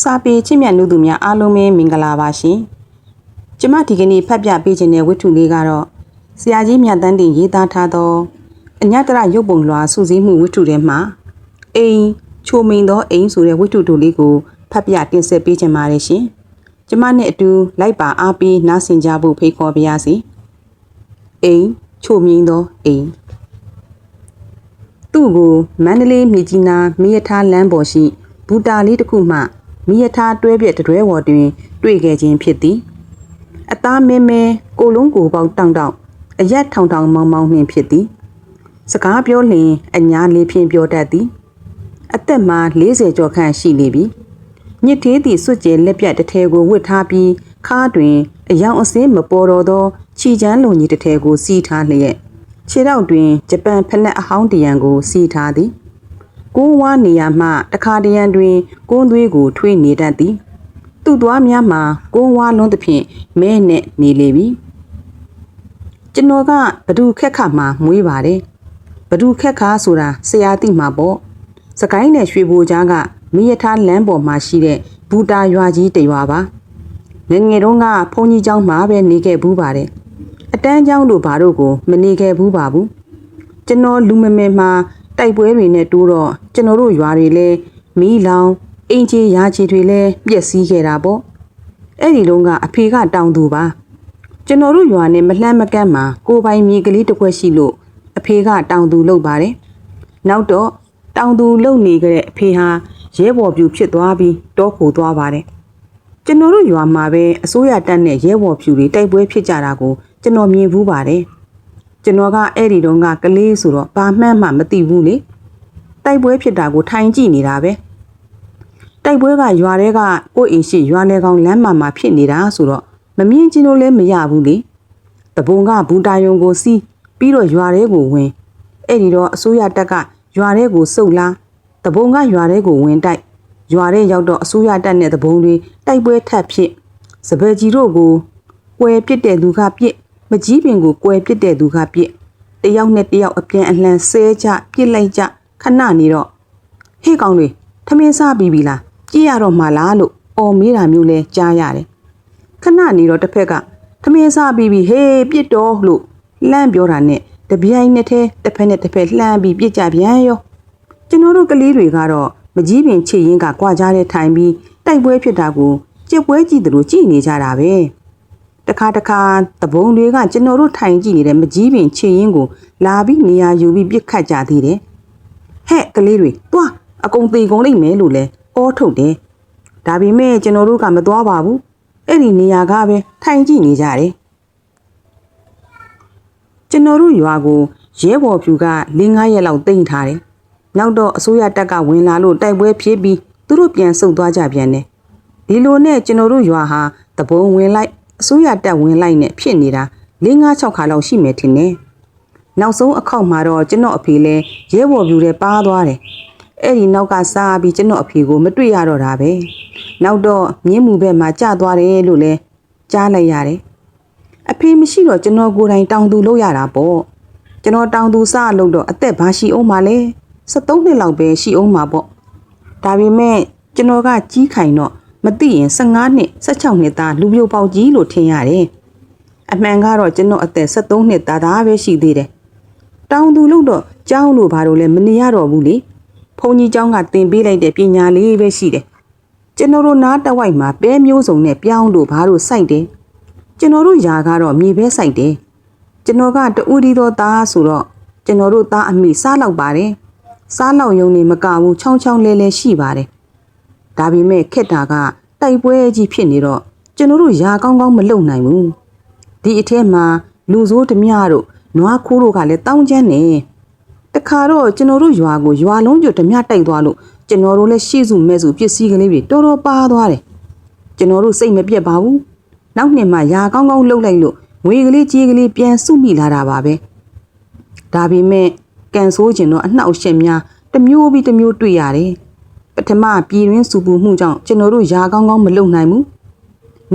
စာပေချစ်မြတ်နုသူများအားလုံးပဲမင်္ဂလာပါရှင်။ကျမဒီကနေ့ဖတ်ပြပေးခြင်းတဲ့ဝတ္ထုလေးကတော့ဆရာကြီးမြတ်တန်းတင်ရေးသားထားသောအညတရရုပ်ပုံလွှာစုစည်းမှုဝတ္ထုထဲမှာအိမ်ချိုမိန်သောအိမ်ဆိုတဲ့ဝတ္ထုတူလေးကိုဖတ်ပြတင်ဆက်ပေးခြင်းပါတယ်ရှင်။ကျမနဲ့အတူလိုက်ပါအားပေးနားဆင်ကြဖို့ဖိတ်ခေါ်ပါရစေ။ အိမ်ချိုမိန်သောအိမ်သူ့ကိုမန္တလေးမြကြီးနားမိရထားလမ်းပေါ်ရှိဘူတာလေးတစ်ခုမှမိရထားတွဲပြက်တွဲဝေါ်တွင် တွေ့ခဲ့ခြင်းဖြစ်သည်အသားမဲမဲကိုလုံးကိုပေါက်တောင့်တောင့်အရက်ထောင်ထောင်မောင်းမောင်းနှင့်ဖြစ်သည် စကားပြောလျင်အညာလေးဖြင့်ပြောတတ်သည် အသက်မှာ40ကျော်ခန့်ရှိနေပြီညစ်သေးသည့်စွတ်ကျဲလက်ပြတ်တစ်ထည်ကိုဝတ်ထားပြီးခါးတွင် အယောင်အစင်းမပေါ်တော့သော ခြီချမ်းလုံကြီးတစ်ထည်ကိုစီးထားလျက်ခြေထောက်တွင်ဂျပန်ဖလက်အဟောင်းတရံကိုစီးထားသည်ကိုးဝါနေရာမှတခါတရံတွင်ကုန်းသွေးကိုထွေးနေတတ်သည်သူ့သွားများမှာကိုးဝါလုံးသဖြင့်မဲနဲ့နေလေပြီကျွန်တော်ကဘဒုခက်ခမှာမွေးပါတယ်ဘဒုခက်ခါဆိုတာဆရာတိမှာပေါ့စကိုင်းနဲ့ရွှေဘိုကြားကမိရထားလမ်းပေါ်မှာရှိတဲ့ဘူတာရွာကြီးတရွာပါငယ်ငယ်တုန်းကဘုန်းကြီးကျောင်းမှာပဲနေခဲ့ဘူးပါတယ် အတန်းကျောင်းတို့ဘာတို့ကိုမနေခဲ့ဘူးပါဘူးကျွန်တော်လူမမယ်မှာတိုက်ပွဲတွေနဲ့တိုးတော့ကျွန်တော်တို့ရွာတွေလည်းမီးလောင်အင်ချီရာချီတွေလည်းပျက်စီးခဲ့တာပေါ့အဲ့ဒီတုန်းကအဖေကတောင်သူပါကျွန်တော်တို့ရွာနဲ့မလှမ်းမကန့်မှာကိုယ်ပိုင်မြေကလေးတစ်ခွက်ရှိလို့အဖေကတောင်သူလုပ်ပါတယ်နောက်တော့တောင်သူလုပ်နေကြတဲ့အဖေဟာရဲဘော်ပြူဖြစ်သွားပြီးတောခိုသွားပါတယ်ကျွန်တော်တို့ရွာမှာပဲအစိုးရတပ်နဲ့ရဲဘော်ဖြူတွေတိုက်ပွဲဖြစ်ကြတာကို ကျွန်တော်မြင်ဘူးပါတယ်ကျွန်တော်ကအဲ့ဒီတုန်းကကလေးဆိုတော့ဘာမှန်းမှမသိဘူးလေတိုက်ပွဲဖြစ်တာကိုထိုင်ကြည့်နေတာပဲတိုက်ပွဲကရွာထဲကကိုယ့်အိမ်ရှိရွာလေကောင်လမ်းမှာမှာဖြစ်နေတာဆိုတော့မမြင်ချင်းလို့လည်းမရဘူးလေတဘုံကဘူတာယုံကိုစီးပြီးတော့ရွာထဲကိုဝင်အဲ့ဒီတော့အစိုးရတပ်ကရွာထဲကိုစုပ်လာတဘုံကရွာထဲကိုဝင်တိုက်ရွာထဲရောက်တော့အစိုးရတပ်နဲ့တဘုံတွေတိုက်ပွဲထပ်ဖြစ်စပယ်ကြီးတို့ကိုကွယ်ပစ်တဲ့သူကပြစ် မကြီးပင်ကိုကွယ်ပစ်တဲ့သူကပြစ်တယောက်နဲ့တယောက်အပြန်အလှန်ဆဲကြပြစ်လိုက်ကြခဏနေတော့ဟေ့ကောင်တွေထမင်းစားပြီးပြီလားကြည့်ရတော့မှလားလို့အော်မေးတာမျိုးလဲကြားရတယ်ခဏနေတော့တစ်ဖက်ကထမင်းစားပြီးပြီဟေးပြစ်တော့လို့လှမ်းပြောတာနဲ့တပြိုင်နဲ့တည်းတစ်ဖက်နဲ့တစ်ဖက်လှမ်းပြီးပြစ်ကြပြန်ရောကျွန်တော်တို့ကလေးတွေကတော့မကြီးပင်ချစ်ရင်ကကြွားကြတဲ့ထိုင်ပြီးတိုက်ပွဲဖြစ်တာကိုကြက်ပွဲကြည့်သလိုကြည့်နေကြတာပဲ တခါတခါတဘုံတွေကကျွန်တော်တို့ထိုင်ကြည့်နေတဲ့မကြီးပင်ချစ်ရင်ကိုလာပြီးနေရာယူပြီးပြစ်ခတ်ကြသေးတယ်ဟဲ့ကလေးတွေသွားအကုန်သေးကုန်လိမ့်မယ်လို့လဲအောထုတ်တယ်ဒါပေမဲ့ကျွန်တော်တို့ကမသွားပါဘူးအဲ့ဒီနေရာကပဲထိုင်ကြည့်နေကြတယ်ကျွန်တော်တို့ရွာကိုရဲဘော်ဖြူက၄၅ရက်လောက်တိမ့်ထားတယ်။နောက်တော့အစိုးရတပ်ကဝင်လာလို့တိုက်ပွဲဖြစ်ပြီးသူတို့ပြန်ဆုတ်သွားကြပြန်တယ်။ဒီလိုနဲ့ကျွန်တော်တို့ရွာဟာတဘုံဝင်လိုက် အစိုးရတပ်ဝင်လိုက်နဲ့ဖြစ်နေတာ၄၅၆ခါလောက်ရှိမယ်ထင်တယ်။နောက်ဆုံးအခောက်မှာတော့ကျွန်တော်အဖေလဲရဲဘော်ဖြူတဲ့ပါသွားတယ်။အဲ့ဒီနောက်ကစားပြီးကျွန်တော်အဖေကိုမတွေ့ရတော့တာပဲ။နောက်တော့မြင်းမှုဘက်မှာကြာသွားတယ်လို့လဲကြားလိုက်ရတယ်။အဖေမရှိတော့ကျွန်တော်ကိုယ်တိုင်တောင်သူလုပ်ရတာပေါ့ကျွန်တော်တောင်သူစလုပ်တော့အသက်ဘာရှိအောင်မလဲ73နှစ်လောက်ပဲရှိအောင်မှာပေါ့ဒါပေမဲ့ကျွန်တော်ကကြီးခိုင်တော့ မသိရင်15နှစ်16နှစ်သားလူမျိုးပေါက်ကြီးလို့ထင်ရတယ်အမှန်ကတော့ကျွန်တော်အသက်73နှစ်သားသားပဲရှိသေးတယ်တောင်သူလုပ်တော့ကျောင်းလို့ဘာလို့လဲမနေရတော့ဘူးလေဘုန်းကြီးကျောင်းကသင်ပေးလိုက်တဲ့ပညာလေးပဲရှိတယ်ကျွန်တော်တို့နားတဝိုက်မှာပဲမျိုးစုံနဲ့ပြောင်းလို့ဘာလို့စိုက်တယ်ကျွန်တော်တို့ယာကတော့မြေပဲစိုက်တယ်ကျွန်တော်ကတူဒီသောသားဆိုတော့ကျွန်တော်တို့သားအမိစားလောက်ပါတယ်စားလောက်ယုံနေမကဘူးချောင်းချောင်းလဲလဲရှိပါတယ်ဒါပေမဲ့ခက်တာက တိုက်ပွဲကြီးဖြစ်နေတော့ကျွန်တော်တို့ယာကောင်းကောင်းမလုံနိုင်ဘူးဒီအထက်မှာလူဆိုးဓမြတို့နွားခိုးတို့ကလည်းတောင်းကျမ်းနေတခါတော့ကျွန်တော်တို့ရွာကိုရွာလုံးကျွတ်ဓမြတိုက်သွားလို့ကျွန်တော်တို့လည်းရှေ့စုမဲ့စုပစ္စည်းကလေးတွေတော်တော်ပါသွားတယ်ကျွန်တော်တို့စိတ်မပြတ်ပါဘူးနောက်နှစ်မှယာကောင်းကောင်းလှုပ်လိုက်လို့ငွေကလေးကြီးကလေးပြန်စုမိလာတာပါပဲဒါပေမဲ့ကန်ဆိုးကျင်တော့အနှောက်အယှက်များတစ်မျိုးပြီးတစ်မျိုးတွေ့ရတယ်ပ ထမပြည်တွင်းစုပူမှုကြောင့်ကျွန်တော်တို့ယာကောင်းကောင်းမလုံနိုင်ဘူး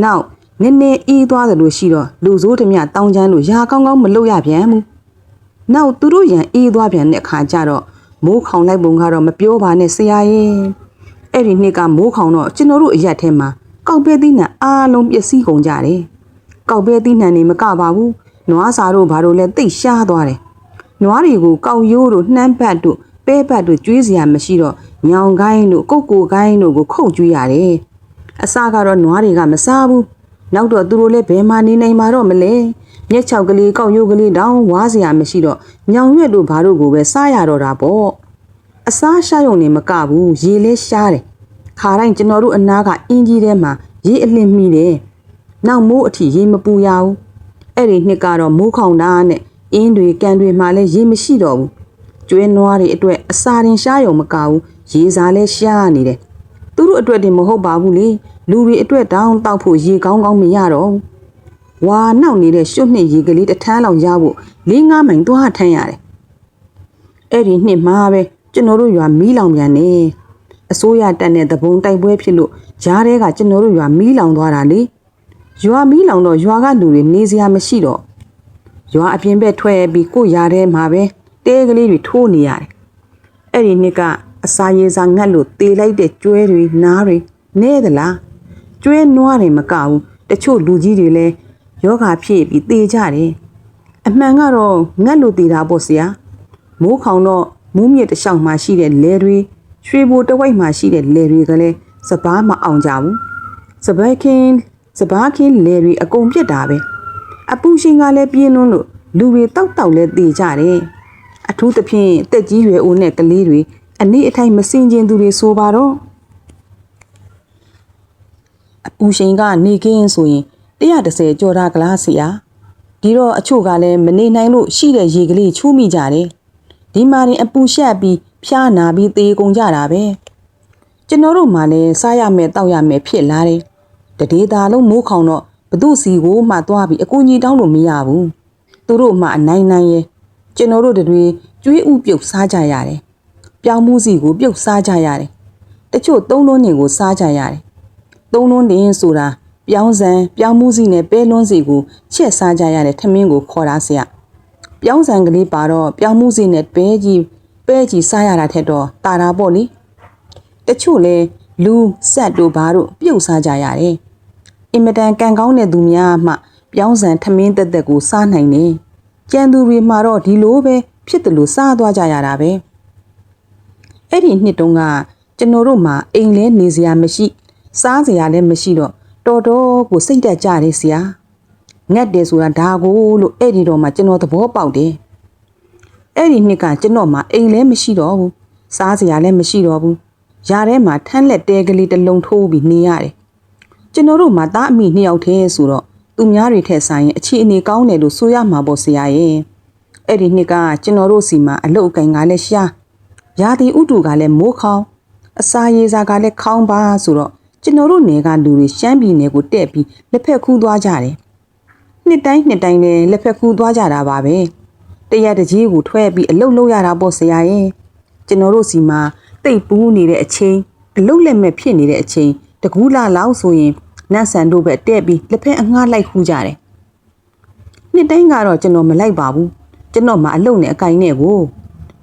နောက်နည်းနည်းအေးသွားသလိုရှိတော့လူဆိုးဓမြတောင်းချမ်းလို့ရာကောင်းကောင်းမလုပ်ရပြန်ဘူးနောက်သူတို့ရန်အေးသွားပြန်တဲ့အခါကျတော့မိုးခေါင်လိုက်ပုံကတော့မပြောပါနဲ့ဆရာရဲ့အဲ့ဒီနှစ်ကမိုးခေါင်တော့ကျွန်တော်တို့အရက်ထဲမှာကောက်ပဲသီးနှံအားလုံးပျက်စီးကုန်ကြတယ်ကောက်ပဲသီးနှံနေမကပါဘူးနွားစာတို့ဘာတို့လဲတိတ်ရှားသွားတယ်နွားတွေကိုကောက်ရိုးတို့နှမ်းပတ်တို့ ပဲပတ်တို့ကျွေးစရာမရှိတော့ညောင်ကိုင်းတို့ကုတ်ကိုကိုင်းတို့ကိုခုတ်ကျွေးရတယ်အစကတော့နွားတွေကမစားဘူးနောက်တော့သူတို့လည်းဘယ်မှာနေနိုင်မှာတော့မလဲမျက်ချောက်ကလေးကောက်ရိုးကလေးတောင်းဝါးစရာမရှိတော့ညောင်ရွက်တို့ဘာတို့ကိုပဲစားရတော့တာပေါ့အစားရှားရုံနဲ့မကဘူးရေလဲရှားတယ်ခါတိုင်းကျွန်တော်တို့အနားကအင်းကြီးထဲမှာရေအလင်းမိတယ်နောက်မိုးအထိရေမပူရဘူးအဲ့ဒီနှစ်ကတော့မိုးခေါင်တာနဲ့အင်းတွေကန်တွေမှာလည်းရေမရှိတော့ဘူး ကျွဲနွားတွေအတွက်အစာရင်ရှားရုံမကဘူးရေစားလဲရှားနေတယ်သူတို့အတွက်တင်မဟုတ်ပါဘူးလေလူတွေအတွက်တောင်းတောက်ဖို့ရေကောင်းကောင်းမရတော့ဘူးဝါနောက်နေတဲ့ရွှွတ်နှစ်ရေကလေးတစ်ထန်းလောက်ရဖို့၄၅မိုင်သွားထမ်းရတယ်အဲ့ဒီနှစ်မှာပဲကျွန်တော်တို့ရွာမီးလောင်ပြန်နေအစိုးရတက်တဲ့သဘုံတိုက်ပွဲဖြစ်လို့ဂျားတဲကကျွန်တော်တို့ရွာမီးလောင်သွားတာလေရွာမီးလောင်တော့ရွာကလူတွေနေစရာမရှိတော့ရွာအပြင်ဘက်ထွက်ပြီးကိုရာထဲမှာပဲ တဲကလေးတွေထိုးနေရတယ်အဲ့ဒီနှစ်ကအစာရေစာငတ်လို့တေလိုက်တဲ့ကျွဲတွေနားတွေနဲသလားကျွဲနွားတွေမကဘူးတချို့လူကြီးတွေလည်းယောဂဖြစ်ပြီးတေကြတယ်အမှန်ကတော့ငတ်လို့တေတာပေါ့ဆရာမိုးခေါင်တော့မူးမြစ်တစ်လျှောက်မှာရှိတဲ့လယ်တွေရွှေဘိုတဝိုက်မှာရှိတဲ့လယ်တွေကလည်းစပားမအောင်ကြဘူးစပားခင်းစပားခင်းလယ်တွေအကုန်ပြစ်တာပဲအပူရှင်ကလည်းပြင်းလွန်းလို့လူတွေတောက်တောက်လဲတေကြတယ် အထူးသဖြင့်တက်ကြီးရွယ်အိုနဲ့ကလေးတွေအနည်းအထိုင်မစင်ကျင်သူတွေဆိုပါတော့အပူရှင်ကနေကင်းဆိုရင်130ကြော်တာကလားစီယာဒီတော့အချို့ကလည်းမနေနိုင်လို့ရှိတဲ့ရေကလေးချိုးမိကြတယ်ဒီမှာရင်အပူရှက်ပြီးဖျားနာပြီးသေကုန်ကြတာပဲကျွန်တော်တို့မှလည်းစားရမယ်တောက်ရမယ်ဖြစ်လာတယ်တဒေတာလုံးမိုးခေါင်တော့ဘသူစီကိုမှသွားပြီးအကူကြီးတောင်းလို့မရဘူးသူတို့မှအနိုင်နိုင်ရဲ့ ကျွန်တော်တို့တွေကျွေးဥပြုတ်စားကြရတယ်ပြောင်းမှုစီကိုပြုတ်စားကြရတယ်တချို့သုံးလုံးနေကိုစားကြရတယ်သုံးလုံးနေဆိုတာပြောင်းစံပြောင်းမှုစီနဲ့ပဲလွန်းစီကိုချက်စားကြရတဲ့ထမင်းကိုခေါ်တာဆရာပြောင်းစံကလေးပါတော့ပြောင်းမှုစီနဲ့ပဲကြီးပဲကြီးစားရတာထက်တော့တာတာပေါ့လေတချို့လဲလူဆက်တို့ဘာတို့ပြုတ်စားကြရတယ်အင်မတန်ကံကောင်းတဲ့သူများမှပြောင်းစံထမင်းတက်တက်ကိုစားနိုင်တယ် ကြံသူတွေမှာတော့ဒီလိုပဲဖြစ်တယ်လို့စားသွားကြရတာပဲအဲ့ဒီနှစ်တုန်းကကျွန်တော်တို့မှာအိမ်လဲနေစရာမရှိ စားစရာလည်းမရှိတော့တော်တော်ကိုစိတ်တက်ကြတယ်ဆရာငတ်တယ်ဆိုတာဒါကိုလို့အဲ့ဒီတော့မှကျွန်တော်သဘောပေါက်တယ်အဲ့ဒီနှစ်ကကျွန်တော်မှအိမ်လည်းမရှိတော့ဘူးစားစရာလည်းမရှိတော့ဘူးຢာထဲမှာထန်းလက်တဲကလေးတစ်လုံးထိုးပြီးနေရတယ်ကျွန်တော်တို့မှသားအမိနှစ်ယောက်တည်းဆိုတော့ သူများတွေထက်ဆိုင်ရင်အခြေအနေကောင်းတယ်လို့ဆိုရမှာပေါ့ဆရာရဲ့အဲ့ဒီနှစ်ကကျွန်တော်တို့စီမှာအလုတ်အကင်ကလည်းရှားရာသီဥတုကလည်းမိုးခေါင်အစာရေစာကလည်းခေါင်းပါဆိုတော့ကျွန်တော်တို့နယ်ကလူတွေရှမ်းပြည်နယ်ကိုတက်ပြီးလက်ဖက်ခူးသွားကြတယ်နှစ်တိုင်းနှစ်တိုင်းလည်းလက်ဖက်ခူးသွားကြတာပါပဲတရက်တကြီးကိုထွက်ပြီးအလုတ်လုပ်ရတာပေါ့ဆရာရဲ့ကျွန်တော်တို့စီမှာတိတ်ပူးနေတဲ့အချိန်အလုတ်လက်မဲ့ဖြစ်နေတဲ့အချိန်တကူးလာလောက်ဆိုရင် နတ်ဆန်တို့ပဲတဲ့ပြီးလက်ဖက်အငှားလိုက်ခူးကြတယ်နှစ်တိုင်းကတော့ကျွန်တော်မလိုက်ပါဘူးကျွန်တော်မှအလုတ်နဲ့အကင်နဲ့ကို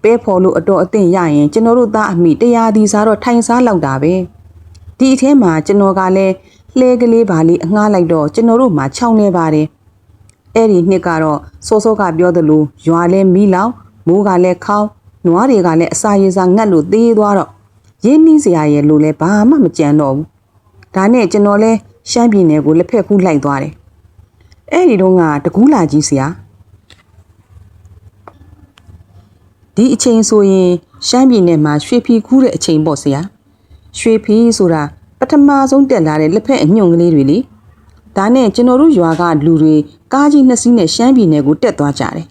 ပဲဖော်လို့အတော်အသင့်ရရင်ကျွန်တော်တို့သားအမိတရားဒီစားတော့ထိုင်စားလောက်တာပဲဒီအထဲမှာကျွန်တော်ကလည်းလှဲကလေးပါလေးအငှားလိုက်တော့ကျွန်တော်တို့မှခြောင်းနေပါတယ်အဲ့ဒီနှစ်ကတော့စောစောကပြောသလိုရွာလဲမီးလောင်မိုးကလည်းခေါင်းနွားတွေကလည်းအစာရေစာငတ်လို့သေးသွားတော့ရင်းနှီးစရာရဲ့လို့လဲဘာမှမကြံတော့ဘူးဒါနဲ့ကျွန်တော်လဲ ရှမ်းပြည်နယ်ကိုလက်ဖက်ခူးလိုက်သွားတယ်အဲ့ဒီတော့ကတကူးလာကြီးဆရာဒီအချိန်ဆိုရင်ရှမ်းပြည်နယ်မှာရွှေဖီခူးတဲ့အချိန်ပေါ့ဆရာရွှေဖီဆိုတာပထမဆုံးတက်လာတဲ့လက်ဖက်အညွန့်ကလေးတွေလေဒါနဲ့ကျွန်တော်တို့ရွာကလူတွေကားကြီးနှစ်စီးနဲ့ရှမ်းပြည်နယ်ကိုတက်သွားကြတယ်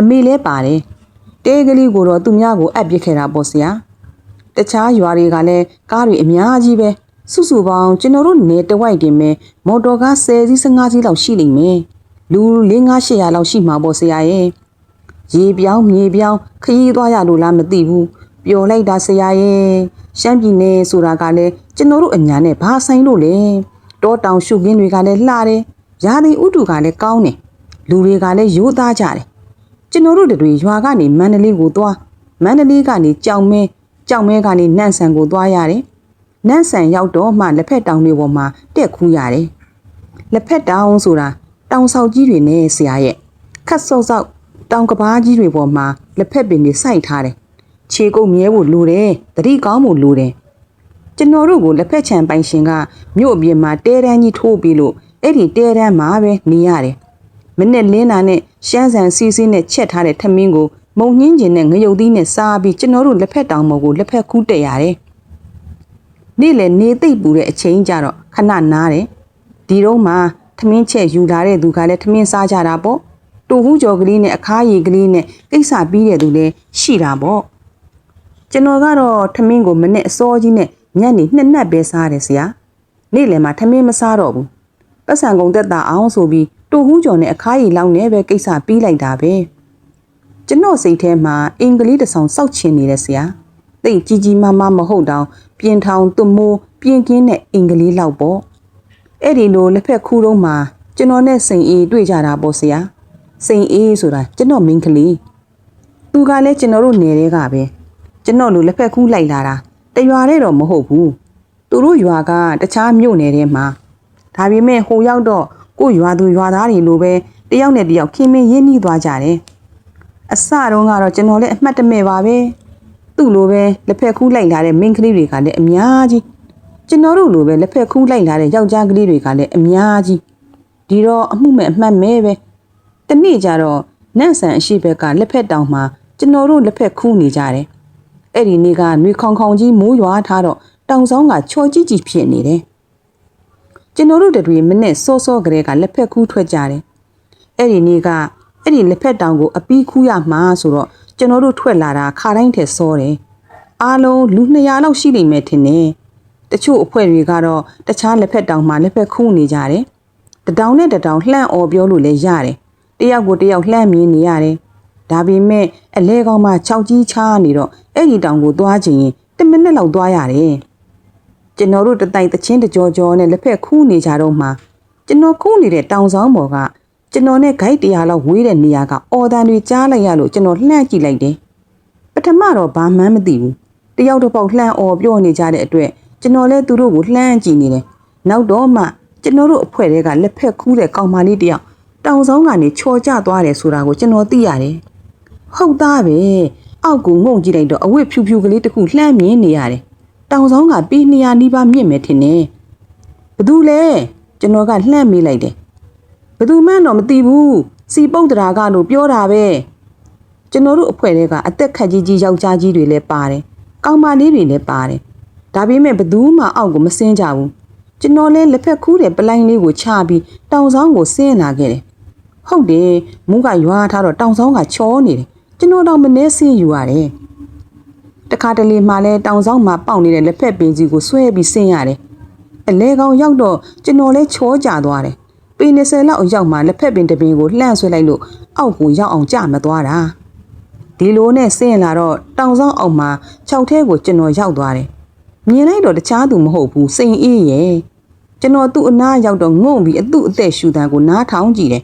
အမေလဲပါတယ်တဲကလေးကိုတော့သူများကိုအပ်ပစ်ခဲ့တာပေါ့ဆရာတခြားရွာတွေကလည်းကားတွေအများကြီးပဲ စုစုပေါင်းကျွန်တော်တို့နေတဝိုက်တင်မဲ့မော်တော်ကား10စီး15စီးလောက်ရှိလိမ့်မယ်လူ4 5 800လောက်ရှိမှာပေါ့ဆရာရဲ့ရေပြောင်းမြေပြောင်းခရီးသွားရလို့လားမသိဘူးပျော်လိုက်တာဆရာရဲ့ရှမ်းပြည်နယ်ဆိုတာကလည်းကျွန်တော်တို့အညာနဲ့ဘာဆိုင်လို့လဲတောတောင်ရှုခင်းတွေကလည်းလှတယ်ရာသီဥတုကလည်းကောင်းတယ်လူတွေကလည်းရိုးသားကြတယ်ကျွန်တော်တို့တွေရွာကနေမန္တလေးကိုသွားမန္တလေးကနေကြောင်မဲကြောင်မဲကနေနန့်ဆန်ကိုသွားရတယ် နန့်ဆန်ရောက်တော့မှလက်ဖက်တောင်တွေပေါ်မှာတက်ခူးရတယ်လက်ဖက်တောင်ဆိုတာတောင်ဆောက်ကြီးတွေနဲ့ဆရာရဲ့ခတ်ဆော့ဆော့တောင်ကဘာကြီးတွေပေါ်မှာလက်ဖက်ပင်တွေစိုက်ထားတယ်ခြေကုပ်မြဲဖို့လိုတယ်တတိကောင်းဖို့လိုတယ်ကျွန်တော်တို့ကိုလက်ဖက်ချံပိုင်ရှင်ကမြို့အပြင်မှာတဲတန်းကြီးထိုးပြီးလို့အဲ့ဒီတဲတန်းမှာပဲနေရတယ်။မနဲ့လင်းတာနဲ့ရှမ်းဆန်စီစီနဲ့ချက်ထားတဲ့ထမင်းကိုမုံညင်းကျင်နဲ့ငရုတ်သီးနဲ့စားပြီးကျွန်တော်တို့လက်ဖက်တောင်ပေါ်ကိုလက်ဖက်ခူးတက်ရတယ်။ နေ့လေနေသိပ်ပူတဲ့အချိန်ကြတော့ခဏနားတယ်။ဒီတော့မှထမင်းချက်ယူလာတဲ့သူကလည်းထမင်းစားကြတာပေါ့။တူဟူးကြော်ကလေးနဲ့အခါရည်ကလေးနဲ့ကိစ္စပြီးတဲ့သူလည်းရှိတာပေါ့။ကျွန်တော်ကတော့ထမင်းကိုမနဲ့အစောကြီးနဲ့ညနေနှစ်နက်ပဲစားတယ်ဆရာနေ့လယ်မှာထမင်းမစားတော့ဘူးပတ်စံကုန်သက်တာအောင်ဆိုပြီးတူဟူးကျော်နဲ့အခါရီလောင်းနဲ့ပဲကိစ္စပြီးလိုက်တာပဲကျွန်တော်စိတ်ထဲမှာအင်္ဂလိပ်တစ်ဆောင်စောက်ချင်နေတယ်ဆရာသိပ်ကြီးကြီးမားမားမဟုတ်တောင် ပြင်ထောင်သွမိုးပြင်ကင်းတဲ့အင်္ဂလိပ်လောက်ပေါ့အဲ့ဒီလိုလက်ဖက်ခူးတော့မှကျွန်တော်နဲ့စိန်အေးတွေ့ကြတာပေါ့ဆရာစိန်အေးဆိုတာကျွန်တော်မိန်းကလေးသူကလည်းကျွန်တော်တို့နယ်တွေကပဲကျွန်တော်လိုလက်ဖက်ခူးလိုက်လာတာတရွာတဲ့တော့မဟုတ်ဘူးသူတို့ရွာကတခြားမြို့နယ်ထဲမှာဒါပေမဲ့ဟိုရောက်တော့ကို့ရွာသူရွာသားတွေလိုပဲတယောက်နဲ့တယောက်ခင်မင်းရင်းနှီးသွားကြတယ်အစတုန်းကတော့ကျွန်တော်လည်းအမှတ်တမဲ့ပါပဲ သူ့လိုပဲလက်ဖက်ခူးလိုက်လာတဲ့မိန်းကလေးတွေကလည်းအများကြီးကျွန်တော်တို့လိုပဲလက်ဖက်ခူးလိုက်လာတဲ့ယောက်ျားကလေးတွေကလည်းအများကြီးဒီတော့အမှုမဲ့အမှတ်မဲ့ပဲတနေ့ကျတော့နန့်ဆန်အရှိဘက်ကလက်ဖက်တောင်မှာကျွန်တော်တို့လက်ဖက်ခူးနေကြတယ်အဲ့ဒီနေ့ကနှွေခေါင်ခေါင်ကြီးမိုးရွာထားတော့တောင်ဆောင်ကချော်ကြီးကြီးဖြစ်နေတယ်။ကျွန်တော်တို့တွေမနဲ့စောစောကလေးကလက်ဖက်ခူးထွက်ကြတယ်။အဲ့ဒီနေ့ကအဲ့ဒီလက်ဖက်တောင်ကိုအပီးခူးရမှာဆိုတော့ ကျွန်တော်တို့ထွက်လာတာခါတိုင်းထက်စောတယ်။အားလုံးလူ200လောက်ရှိနေမယ်ထင်တယ်။တချို့အဖွဲ့တွေကတော့တခြားလက်ဖက်တောင်မှာလက်ဖက်ခူးနေကြတယ်။တတောင်နဲ့တတောင်လှန့်អော်ပြောလို့လည်းရတယ်။တယောက်ကိုတယောက်လှမ်းမြင်နေရတယ်။ဒါပေမဲ့အလဲကောင်းမှ6ကြီးချားနေတော့အဲ့ဒီတောင်ကိုသွားခြင်းရင်10မိနစ်လောက်သွားရတယ်။ကျွန်တော်တို့တတိုင်တချင်းတကြောကြောနဲ့လက်ဖက်ခူးနေကြတော့မှကျွန်တော်ခူးနေတဲ့တောင်ဆောင်ပေါ်က ကျွန်တော်နဲ့ဂိုက်တရားလောက်ဝေးတဲ့နေရာကအော်တန်တွေကြားလိုက်ရလို့ကျွန်တော်လှမ်းကြည့်လိုက်တယ်။ပထမတော့ဘာမှန်းမသိဘူး။တယောက်တစ်ပေါက်လှမ်းអော်ပြောနေကြတဲ့အတွက်ကျွန်တော်လည်းသူတို့ကိုလှမ်းကြည့်နေတယ်။နောက်တော့မှကျွန်တော်တို့အဖွဲ့တွေကလက်ဖက်ခူးတဲ့ကောင်မလေးတယောက်တောင်ဆောင်ကနေချော်ကျသွားတယ်ဆိုတာကိုကျွန်တော်သိရတယ်။ဟုတ်သားပဲအောက်ကိုငုံကြည့်လိုက်တော့အဝတ်ဖြူဖြူကလေးတစ်ခုလှမ်းမြင်နေရတယ်တောင်ဆောင်ကပေ200နီးပါးမြင့်မယ်ထင်တယ်ဘသူလဲကျွန်တော်ကလှမ်းမေးလိုက်တယ် ဘသူမှန်းတော့မသိဘူးစီပုတ်တရာကလို့ပြောတာပဲကျွန်တော်တို့အဖွဲ့တွေကအသက်ခက်ကြီးကြီးယောက်ျားကြီးတွေလည်းပါတယ်ကောင်မလေးတွေလည်းပါတယ်ဒါပေမဲ့ဘသူမှအောက်ကိုမစင်းကြဘူးကျွန်တော်လည်းလက်ဖက်ခူးတဲ့ပလိုင်းလေးကိုချပြီးတောင်ဆောင်ကိုဆင်းလာခဲ့တယ်ဟုတ်တယ်မူးကရွာထားတော့တောင်ဆောင်ကချောနေတယ်ကျွန်တော်တော့မနှဲဆင်းယူရတယ်တခါတလေမှလည်းတောင်ဆောင်မှာပေါက်နေတဲ့လက်ဖက်ပင်ကြီးကိုဆွဲပြီးဆင်းရတယ်အလဲကောင်ရောက်တော့ကျွန်တော်လည်းချောကြသွားတယ် ပေ20လောက်အရောက်မှလက်ဖက်ပင်တစ်ပင်ကိုလှန့်ဆွဲလိုက်လို့အောက်ကိုရောက်အောင်ကြမသွားတာဒီလိုနဲ့ဆင်းလာတော့တောင်ဆောင်အောက်မှာခြောက်ထဲကိုကျွန်တော်ရောက်သွားတယ်မြင်လိုက်တော့တခြားသူမဟုတ်ဘူးစိန်အေးရဲ့ကျွန်တော်သူ့အနားရောက်တော့ငုံပြီးအသူ့အသက်ရှူတန်ကိုနားထောင်ကြည့်တယ်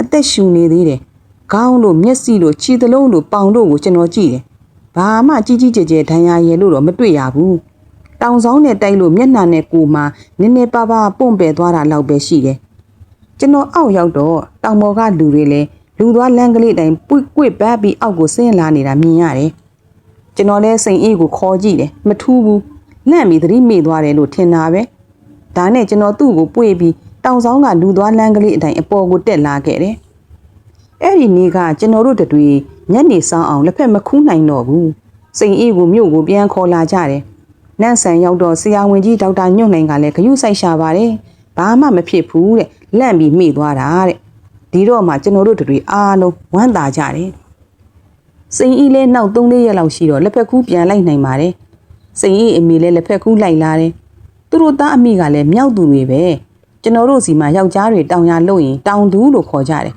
အသက်ရှူနေသေးတယ်။ခေါင်းတို့မျက်စိတို့ခြေသလုံးတို့ပေါင်တို့ကိုကျွန်တော်ကြည့်တယ်။ဘာမှကြီးကြီးကျယ်ကျယ်ဒဏ်ရာရည်လို့တော့မတွေ့ရဘူး။တောင်ဆောင်နဲ့တိုက်လို့မျက်နှာနဲ့ကိုယ်မှာနည်းနည်းပါးပါးပွန့်ပယ်သွားတာလောက်ပဲရှိတယ်။ ကျွန်တော်အောက်ရောက်တော့တောင်ပေါ်ကလူတွေလည်းလူသွားလမ်းကလေးတိုင်းပွိကွိပတ်ပြီးအောက်ကိုဆင်းလာနေတာမြင်ရတယ်။ကျွန်တော်လည်းစိန်အေးကိုခေါ်ကြည့်တယ်မထူးဘူး။လန့်ပြီးသတိမေ့သွားတယ်လို့ထင်တာပဲ။ဒါနဲ့ကျွန်တော်သူ့ကိုပွေပြီးတောင်ဆောင်ကလူသွားလမ်းကလေးအတိုင်းအပေါ်ကိုတက်လာခဲ့တယ်။အဲ့ဒီနေ့ကကျွန်တော်တို့တတွေညနေဆောင်အောင်လက်ဖက်မခူးနိုင်တော့ဘူးစိန်အေးကိုမြို့ကိုပြန်ခေါ်လာကြတယ်နန့်ဆန်ရောက်တော့ဆရာဝန်ကြီးဒေါက်တာညွန့်နိုင်ကလည်းဂရုစိုက်ရှာပါတယ် ဘာမှမဖြစ်ဘူးတဲ့လန့်ပြီးမိသွားတာတဲ့ဒီတော့မှကျွန်တော်တို့တွေအားလုံးဝမ်းသာကြတယ်စိန်အေးလည်းနောက်3-4ရက်လောက်ရှိတော့လက်ဖက်ခူးပြန်လိုက်နိုင်ပါတယ်စိန်အေးအမေလည်းလက်ဖက်ခူးလိုက်လာတယ်သူတို့သားအမိကလည်းမြောက်သူတွေပဲကျွန်တော်တို့စီမှာယောက်ျားတွေတောင်ရလို့ရင်တောင်သူလို့ခေါ်ကြတယ်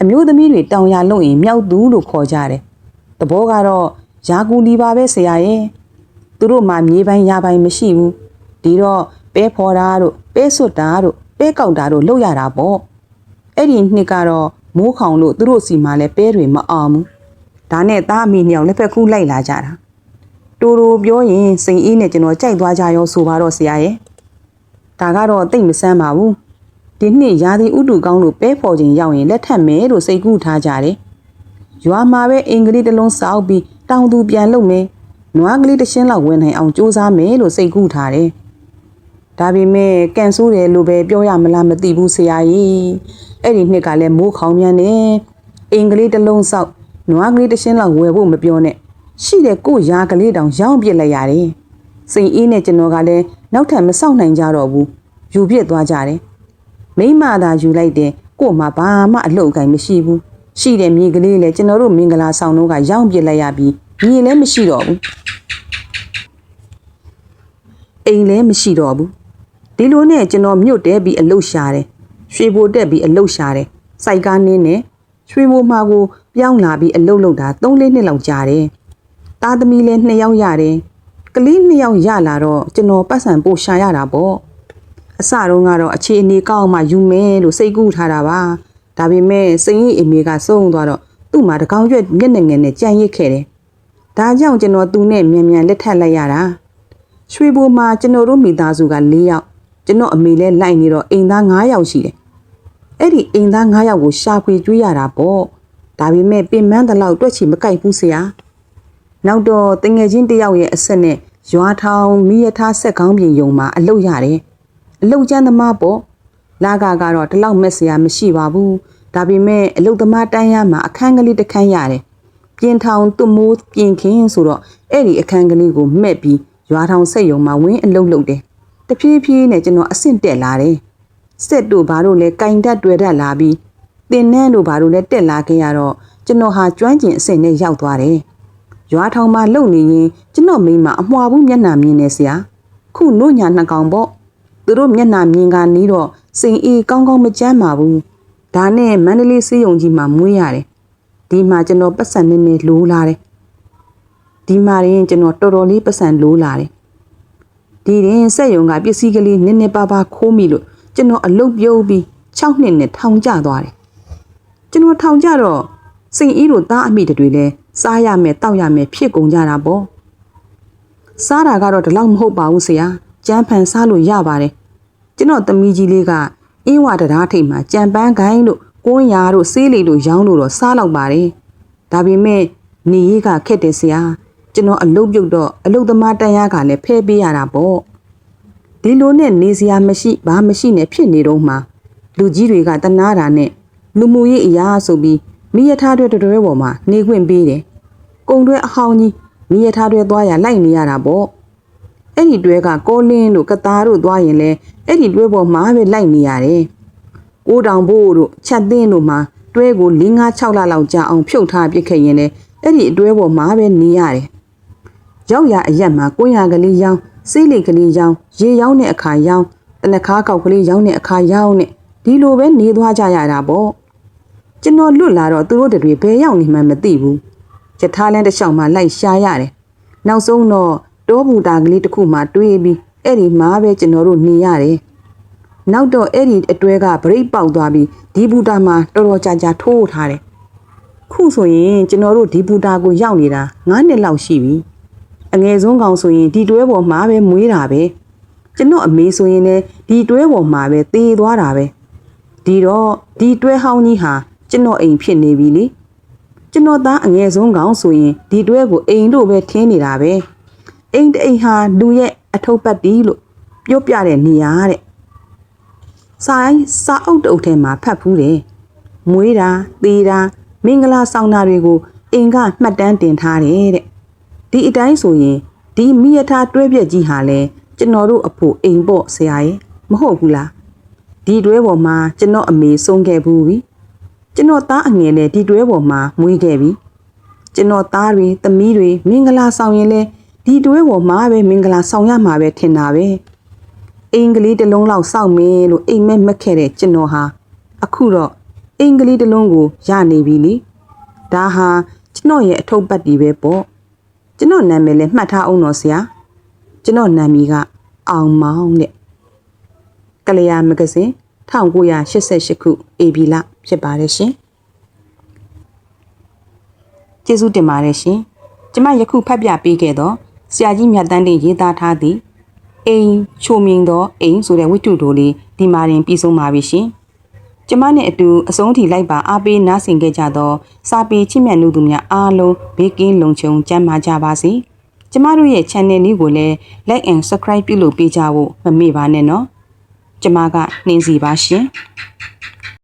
အမျိုးသမီးတွေတောင်ရလုံရင်မြောက်သူလို့ခေါ်ကြတယ်။တဘောကတော့ယာကူလီပါပဲဆရာရဲ့။သူတို့မှမြေပိုင်းရပိုင်းမရှိဘူး။ဒီတော့ပဲဖော်တာတို့ ပပဲဆွတ်တာတို့ပဲကောက်တာတို့လုပ်ရတာပေါ့အဲ့ဒီနှစ်ကတော့မိုးခေါင်လို့သူတို့စီမှာလည်းပဲတွေမအောင်ဘူးဒါနဲ့သားအမိနှစ်ယောက်လက်ဖက်ခူးလိုက်လာကြတာတူတူပြောရင်စိန်အေးနဲ့ကျွန်တော်ကြိုက်သွားကြရောဆိုပါတော့ဆရာရဲ့ဒါကတော့တိတ်မဆန်းပါဘူးဒီနှစ်ရာသီဥတုကောင်းလို့ပဲဖော်ခြင်းရောက်ရင်လက်ထပ်မယ်လို့စိတ်ကူးထားကြတယ်ရွာမှာပဲအင်္ဂလိပ်တစ်လုံးစောက်ပြီးတောင်သူပြန်လုပ်မယ်နွားကလေးတစ်ရှင်းလောက်ဝင်နိုင်အောင်စူးစမ်းမယ်လို့စိတ်ကူးထားတယ် ဒါပေမဲ့ကန်ဆိုးတယ်လို့ပဲပြောရမလားမသိဘူးဆရာကြီးအဲ့ဒီနှစ်ကလည်းမိုးခေါင်မြန်နေအင်္ဂလိပ်တစ်လုံးစောက်နွားကလေးတစ်ရှင်းလောက်ဝယ်ဖို့မပြောနဲ့ရှိတဲ့ကိုရာကလေးတောင်ရောင်းပြစ်လိုက်ရတယ်စိန်အေးနဲ့ကျွန်တော်ကလည်းနောက်ထပ်မစောင့်နိုင်ကြတော့ဘူးယူပြစ်သွားကြတယ်မိမသာယူလိုက်တယ်ကို့မှာဘာမှအလှုပ်အကင်မရှိဘူးရှိတဲ့မြေကလေးလည်းကျွန်တော်တို့မင်္ဂလာဆောင်တော့ကရောင်းပြစ်လိုက်ရပြီးမြေလည်းမရှိတော့ဘူးအိမ်လည်းမရှိတော့ဘူး ဒီလိုနဲ့ကျွန်တော်မြို့တဲပြီးအလုတ်ရှာတယ်ရွှေဘိုတက်ပြီးအလုတ်ရှာတယ်စိုက်ကားနင်းနဲ့ရွှေဘိုမှာကိုပြောင်းလာပြီးအလုတ်လုတ်တာ3-4နှစ်လောက်ကြာတယ်သားသမီးလည်း2ယောက်ရတယ်ကလေး2ယောက်ရလာတော့ကျွန်တော်ပတ်စံပို့ရှာရတာပေါ့အစတုန်းကတော့အခြေအနေကောင်းမှယူမယ်လို့စိတ်ကူးထားတာပါဒါပေမဲ့စိန်ကြီးအမေကစုံသွားတော့သူ့မှာတကောင်ရွက်မျက်နှာငယ်နဲ့ကြံရစ်ခဲ့တယ်ဒါကြောင့်ကျွန်တော်သူနဲ့မြန်မြန်လက်ထပ်လိုက်ရတာရွှေဘိုမှာကျွန်တော်တို့မိသားစုက၄ယောက် ကျွန်တော်အမေလည်းလိုက်နေတော့အိမ်သား9ယောက်ရှိတယ်အဲ့ဒီအိမ်သား9ယောက်ကိုရှာဖွေကျွေးရတာပေါ့ဒါပေမဲ့ပင်မန်းတလောက်တွက်ချီမကြိုက်ဘူးဆရာနောက်တော့တငယ်ချင်းတယောက်ရဲ့အဆက်နဲ့ရွာထောင်မိရထားဆက်ကောင်းပြင်ယုံမှာအလုတ်ရတယ်အလုတ်ကျန်းသမားပေါ့လာကကတော့ဒီလောက်မက်ဆရာမရှိပါဘူးဒါပေမဲ့အလုတ်သမားတန်းရမှာအခန်းကလေးတစ်ခန်းရတယ်ပြင်ထောင်သူ့မိုးပြင်ခင်းဆိုတော့အဲ့ဒီအခန်းကလေးကိုမှက်ပြီးရွာထောင်ဆက်ယုံမှာဝင်းအလုတ်လုတ်တယ် တဖြည်းဖြည်းနဲ့ကျွန်တော်အဆင့်တက်လာတယ်စစ်တို့ဘာလို့လဲကင်တက်တွေ့တတ်လာပြီးတင်နှန်းတို့ဘာလို့လဲတက်လာခဲ့ရတော့ကျွန်တော်ဟာကျွမ်းကျင်အဆင့်နဲ့ရောက်သွားတယ်ရွာထောင်မှာလုံနေရင်ကျွန်တော်မိမအမွှာဘူးမျက်နှာမြင်နေစရာခုနို့ညာနှစ်ကောင်ပေါ့သူတို့မျက်နှာမြင်ကနီးတော့စိန်အေးကောင်းကောင်းမကြမ်းပါဘူးဒါနဲ့မန္တလေးစေးရုံကြီးမှာမွေးရတယ်ဒီမှာကျွန်တော်ပတ်စံနေနေလိုးလာတယ်ဒီမှာရင်ကျွန်တော်တော်တော်လေးပတ်စံလိုးလာတယ် ဒီရင်စက်ယုံကပစ္စည်းကလေးနည်းနည်းပါးပါးခိုးမိလို့ကျွန်တော်အလုတ်ပြုတ်ပြီး6နှစ်နဲ့ထောင်ကျသွားတယ်ကျွန်တော်ထောင်ကျတော့စိန်အေးတို့သားအမိတွေလည်းစားရမယ်တောက်ရမယ်ဖြစ်ကုန်ကြတာပေါ့စားတာကတော့ဒီလောက်မဟုတ်ပါဘူးဆရာကြမ်းဖန်စားလို့ရပါတယ်ကျွန်တော်သမီးကြီးလေးကအင်းဝတရားထိတ်မှာကြံပန်းခိုင်းလို့ကွန်းရာတို့ဆေးလီတို့ရောင်းလို့တော့စားလောက်ပါတယ်ဒါပေမဲ့နေရေးကခက်တယ်ဆရာ ကျွန်တော်အလုတ်ပြုတ်တော့အလုတ်သမားတန်ရကလည်းဖဲပေးရတာပေါ့ဒီလိုနဲ့နေစရာမရှိဘာမရှိနဲ့ဖြစ်နေတော့မှလူကြီးတွေကတနာတာနဲ့လူမှုရေးအရာဆိုပြီးမိရထားတွေတွဲပေါ်မှာနေခွင့်ပေးတယ်။ကုံတွဲအဟောင်းကြီးမိရထားတွေသွားရလိုက်နေရတာပေါ့။အဲ့ဒီတွဲကကောလင်းတို့ကသားတို့သွားရင်လဲအဲ့ဒီတွဲပေါ်မှာပဲလိုက်နေရတယ်။ကိုတောင်ဘိုးတို့ချက်သင်းတို့မှာတွဲကို၄၅6လလောက်ကြာအောင်ဖြုတ်ထားပြစ်ခဲ့ရင်လဲအဲ့ဒီအတွဲပေါ်မှာပဲနေရတယ်။ ရောက်ရအရက်မှာကိုရကလေးရောင်းစေးလေကလေးရောင်းရေရောင်းတဲ့အခါရောင်းတနခါကောက်ကလေးရောင်းတဲ့အခါရောင်းနဲ့ဒီလိုပဲနေသွားကြရတာပေါ့ကျွန်တော်လွတ်လာတော့သူတို့တွေဘယ်ရောက်နေမှမသိဘူးယထာလန်းတစ်လျှောက်မှလိုက်ရှားရတယ်နောက်ဆုံးတော့တောဘူတာကလေးတစ်ခုမှတွေးပြီးအဲ့ဒီမှာပဲကျွန်တော်တို့နေရတယ်နောက်တော့အဲ့ဒီအတွဲကဗရိတ်ပေါက်သွားပြီးဒီဘူတာမှာတော်တော်ကြာကြာထိုးထားတယ်ခုဆိုရင်ကျွန်တော်တို့ဒီဘူတာကိုရောက်နေတာ9နှစ်လောက်ရှိပြီ အငယ်ဆုံးကောင်ဆိုရင်ဒီတွဲပေါ်မှာပဲမွေးတာပဲကျွန်တော်အမေဆိုရင်လည်းဒီတွဲပေါ်မှာပဲသေသွားတာပဲဒီတော့ဒီတွဲဟောင်းကြီးဟာကျွန်တော်အိမ်ဖြစ်နေပြီလေကျွန်တော်သားအငယ်ဆုံးကောင်ဆိုရင်ဒီတွဲကိုအိမ်တို့ပဲထင်းနေတာပဲအိမ်တအိမ်ဟာလူရဲ့အထုပ်ပတ်တီးလို့ပြောပြတဲ့နေရာတဲ့စာအိစာအုပ်တုပ်ထဲမှာဖတ်ဖူးတယ်မွေးတာသေးတာမင်္ဂလာဆောင်တာတွေကိုအိမ်ကမှတ်တမ်းတင်ထားတယ်တဲ့ ဒီအတိုင်းဆိုရင်ဒီမိယထာတွဲပြက်ကြီးဟာလဲကျွန်တော်တို့အဖို့အိမ်ပေါ့ဆရာရဲ့မဟုတ်ဘူးလားဒီတွဲပေါ်မှာကျွန်တော်အမေဆုံးခဲ့ဘူးပြီကျွန်တော်သားအငယ်နဲ့ဒီတွဲပေါ်မှာမွေးခဲ့ပြီကျွန်တော်သားတွေသမီးတွေမင်္ဂလာဆောင်ရင်လဲဒီတွဲပေါ်မှာပဲမင်္ဂလာဆောင်ရမှာပဲထင်တာပဲအင်္ဂလိပ်တစ်လုံးလောက်စောင့်မယ်လို့အိမ်မက်မက်ခဲ့တဲ့ကျွန်တော်ဟာအခုတော့အင်္ဂလိပ်တစ်လုံးကိုရနေပြီလေဒါဟာကျွန်တော်ရဲ့အထုပ်ပတ်တီပဲပေါ့ ကျွန်တော်နာမည်လည်းမှတ်ထားအောင်တော့ဆရာကျွန်တော်နာမည်ကအောင်မောင်တဲ့ကလျာမဂဇင်း1988ခုအေဘီလဖြစ်ပါတယ်ရှင်ကျေးဇူးတင်ပါတယ်ရှင်ကျမယခုဖတ်ပြပေးခဲ့သောဆရာကြီးမြတ်တန်းတင်ရေးသားထားသည့်အိမ်ချိုမြင်သောအိမ်ဆိုတဲ့ဝိတ္ထုတိုလေးဒီမှာရင်ပြီးဆုံးပါပြီရှင် ကျမနဲ့အတူအဆုံးထိလိုက်ပါအားပေးနားဆင်ခဲ့ကြသောစာပေချစ်မြတ်လူသူများအားလုံးဘေးကင်းလုံခြုံကျန်းမာကြပါစေ။ကျမတို့ရဲ့ channel လေးကိုလည်း like and subscribe ပြုလုပ်ပေးကြဖို့မမေ့ပါနဲ့နော်။ကျမကနှင်းစီပါရှင်။